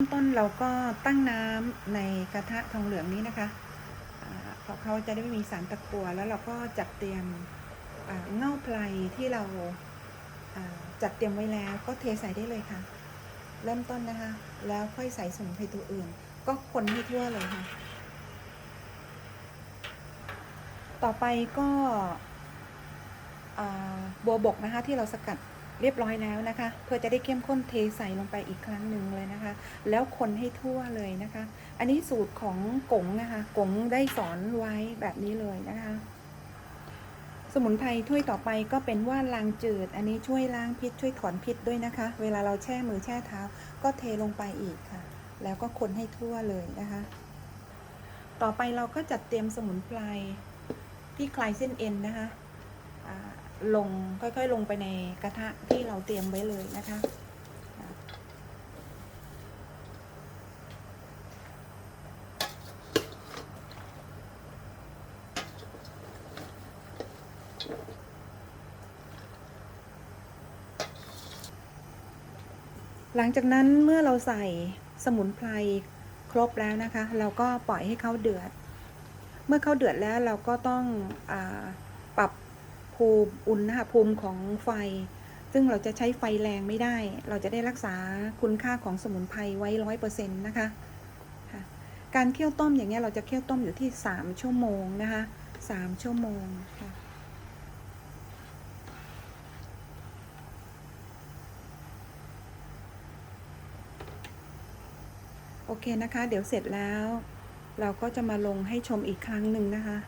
ต้นเราก็ตั้งน้ำในกระทะทองเหลืองนี้นะคะเพราะเขาจะได้ไม่มีสารตะกั่วแล้วเราก็จัดเตรียมเง่าไพลที่เราจัดเตรียมไว้แล้วก็เทใส่ได้เลยค่ะ เริ่มต้นนะคะ แล้วค่อยใส่สมุนไพรตัวอื่น ก็คนให้ทั่วเลยค่ะ ต่อไปก็บัวบกนะคะที่เราสกัด เรียบร้อยแล้วนะคะ เพื่อจะได้เข้มข้นเทใส่ลงไปอีกครั้งหนึ่งเลยนะคะ แล้วคนให้ทั่วเลยนะคะ อันนี้สูตรของกงนะคะกงได้สอนไว้แบบนี้เลยนะคะ สมุนไพรถ้วยต่อไปก็เป็นว่านลางจืด อันนี้ช่วยล้างพิษช่วยถอนพิษด้วยนะคะ เวลาเราแช่มือแช่เท้า ก็เทลงไปอีกค่ะ แล้วก็คนให้ทั่วเลยนะคะ ต่อไปเราก็จัดเตรียมสมุนไพรที่คลายเส้นเอ็นนะคะ ลงค่อยๆลงไปในกระทะที่เราเตรียมไว้เลยนะคะหลังจากนั้นเมื่อเราใส่สมุนไพรครบแล้วนะคะ เราก็ปล่อยให้เขาเดือด เมื่อเขาเดือดแล้วเราก็ต้องอปรับ ภูมิอุณหภูมิของไฟ ซึ่งเราจะใช้ไฟแรงไม่ได้ เราจะได้รักษาคุณค่าของสมุนไพรไว้ร้อยเปอร์เซ็นต์นะคะการเคี่ยวต้มอย่างเงี้ยเราจะเคี่ยวต้มอยู่ที่3ชั่วโมงนะคะ3ชั่วโมงค่ะโอเคนะคะ เดี๋ยวเสร็จแล้ว เราก็จะมาลงให้ชมอีกครั้งหนึ่งนะคะ